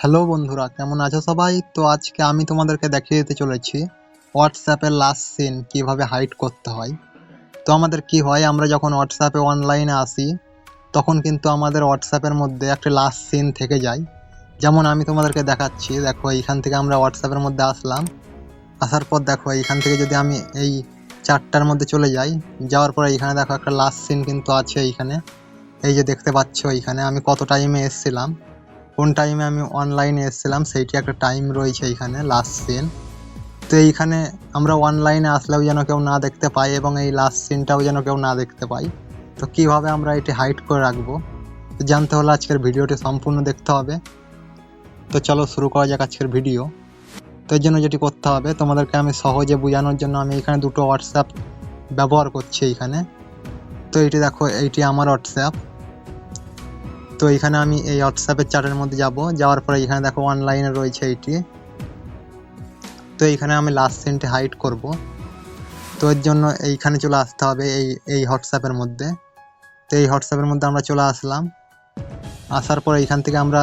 Hello বন্ধুরা, কেমন আছো সবাই? তো আজকে আমি তোমাদেরকে দেখিয়ে দিতে চলেছি হোয়াটসঅ্যাপের লাস্ট সিন কীভাবে হাইড করতে হয়। তো আমাদের কি হয়, আমরা যখন হোয়াটসঅ্যাপে অনলাইনে আসি, তখন কিন্তু আমাদের হোয়াটসঅ্যাপের মধ্যে একটা লাস্ট সিন থেকে যায়। যেমন আমি তোমাদেরকে দেখাচ্ছি, দেখো এইখান থেকে আমরা হোয়াটসঅ্যাপের মধ্যে আসলাম। আসার পর দেখো এইখান থেকে যদি আমি এই চারটার মধ্যে চলে যাই, যাওয়ার পরে এইখানে দেখো একটা লাস্ট সিন কিন্তু আছে এইখানে। এই যে দেখতে পাচ্ছ এইখানে, আমি কত টাইমে এসেছিলাম। কোন টাইমে আমি অনলাইনে এসেছিলাম, সেইটি একটা টাইম রয়েছে এইখানে লাস্ট সিন তো এইখানে আমরা অনলাইনে আসলেও যেন কেউ না দেখতে পাই এবং এই লাস্ট সিনটাও যেন কেউ না দেখতে পাই তো কীভাবে আমরা এটি হাইড করে রাখব? তো জানতে হলে আজকের ভিডিওটি সম্পূর্ণ দেখতে হবে। তো চলো শুরু করা যাক আজকের ভিডিও তো এর জন্য যেটি করতে হবে, তোমাদেরকে আমি সহজে বোঝানোর জন্য আমি এখানে দুটো হোয়াটসঅ্যাপ ব্যবহার করছি এইখানে তো এইটি দেখো, এইটি আমার হোয়াটসঅ্যাপ তো এখানে আমি এই হোয়াটসঅ্যাপের চ্যাটের মধ্যে যাব। যাওয়ার পরে এখানে দেখো অনলাইনে রয়েছে এইটি তো এইখানে আমি লাস্ট সিনটি হাইড করব। তো এর জন্য এইখানে চলে আসতে হবে এই এই হোয়াটসঅ্যাপের মধ্যে। তো এই হোয়াটসঅ্যাপের মধ্যে আমরা চলে আসলাম। আসার পরে এইখান থেকে আমরা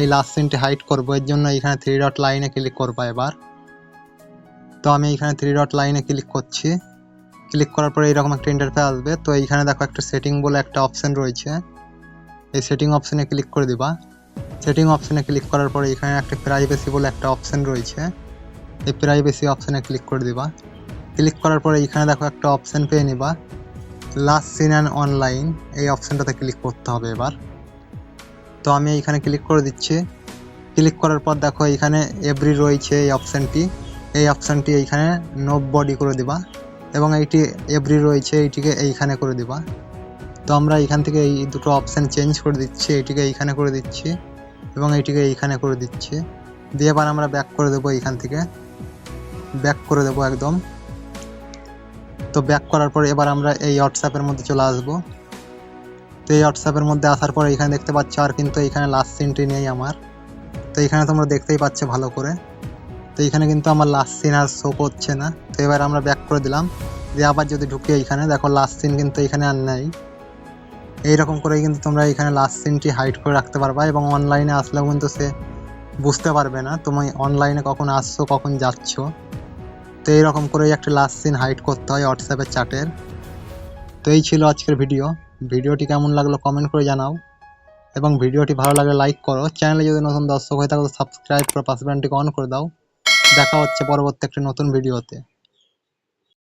এই লাস্ট সিনটি হাইড করব। এর জন্য এইখানে থ্রি ডট লাইনে ক্লিক করব এবার। তো আমি এইখানে থ্রি ডট লাইনে ক্লিক করছি। ক্লিক করার পরে এরকম একটা ইন্টারফেস আসবে। তো এইখানে দেখো একটা সেটিং বলে একটা অপশন রয়েছে। এই সেটিং অপশনে ক্লিক করে দিবা। সেটিং অপশনে ক্লিক করার পরে এখানে একটা প্রাইভেসি বলে একটা অপশন রয়েছে। এই প্রাইভেসি অপশনে ক্লিক করে দিবা। ক্লিক করার পরে এখানে দেখো একটা অপশন পেয়ে নিবা। লাস্ট সিন অ্যান্ড অনলাইন এই অপশনটাতে ক্লিক করতে হবে এবার। তো আমি এইখানে ক্লিক করে দিচ্ছি। ক্লিক করার পর দেখো এইখানে এভরি রয়েছে এই অপশানটি এই অপশানটি এইখানে নো বডি করে দিবা। এবং এইটি এভরি রয়েছে, এইটিকে এইখানে করে দিবা। তো আমরা এখান থেকে এই দুটো অপশান চেঞ্জ করে দিচ্ছি এইটিকে এইখানে করে দিচ্ছি এবং এইটিকে এইখানে করে দিচ্ছি। দিয়ে এবার আমরা ব্যাক করে দেবো এইখান থেকে। ব্যাক করে দেবো একদম। তো ব্যাক করার পর এবার আমরা এই হোয়াটসঅ্যাপের মধ্যে চলে আসব। তো এই হোয়াটসঅ্যাপের মধ্যে আসার পর এখানে দেখতে পাচ্ছ আর কিন্তু এখানে লাস্ট সিনটি নেই আমার। তো এখানে তোমরা দেখতেই পাচ্ছ ভালো করে। তো এখানে কিন্তু আমার লাস্ট সিন আর শো করছে না। তো এবার আমরা ব্যাক করে দিলাম। দিয়ে আবার যদি ঢুকি এইখানে দেখো লাস্ট সিন কিন্তু এখানে আর নেই। এইরকম করেই কিন্তু তোমরা এখানে লাস্ট সিনটি হাইড করে রাখতে পারবা এবং অনলাইনে আসলেও কিন্তু সে বুঝতে পারবে না, তুমি অনলাইনে কখন আসছো, কখন যাচ্ছ? তো এইরকম করেই একটা লাস্ট সিন হাইড করতে হয় হোয়াটসঅ্যাপের চ্যাটের তো এই ছিল আজকের ভিডিও ভিডিওটি কেমন লাগল কমেন্ট করে জানাও। এবং ভিডিওটি ভালো লাগলে লাইক করো। চ্যানেলে যদি নতুন দর্শক হয়ে থাকো সাবস্ক্রাইব করে পাশে অন করে দাও। দেখা হচ্ছে পরবর্তী একটি নতুন ভিডিওতে